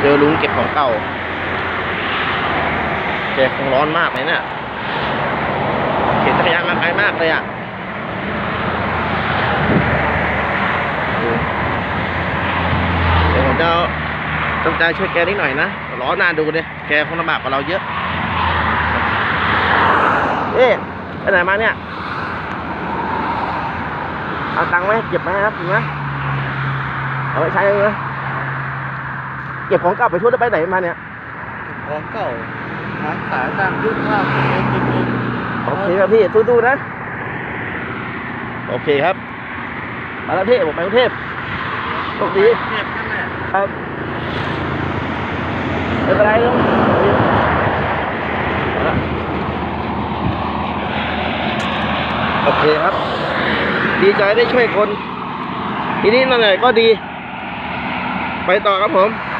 เจอลุงเก็บของเก่าแกคงร้อนมากเลยเนี่ยเข็นจักรยานมาไกลมากเลยอะเดี๋ยวผมจะต้องใจช่วยแกนิดหน่อยนะ ร้อนนานดูดิแกคงลำบากกว่าเราเยอะ เอ๊ะไปไหนมาเนี่ย เอาตังค์ไหมเก็บไหมครับนะเอาไปใช้เลยนะ เก็บของเก่าไปทั่วได้ไปไหนมาเนี่ยของเก่าหาขายตามยุคภาพเองจริงโอเคครับพี่สู้ๆนะ โอเคครับมาแล้วพี่ผมไปกรุงเทพโชคดีเทียบกันแหละครับไม่เป็นไรลุงมาแล้วโอเคครับ ดีใจได้ช่วยคน ทีนี้หน่อยๆก็ดี ไปต่อครับผม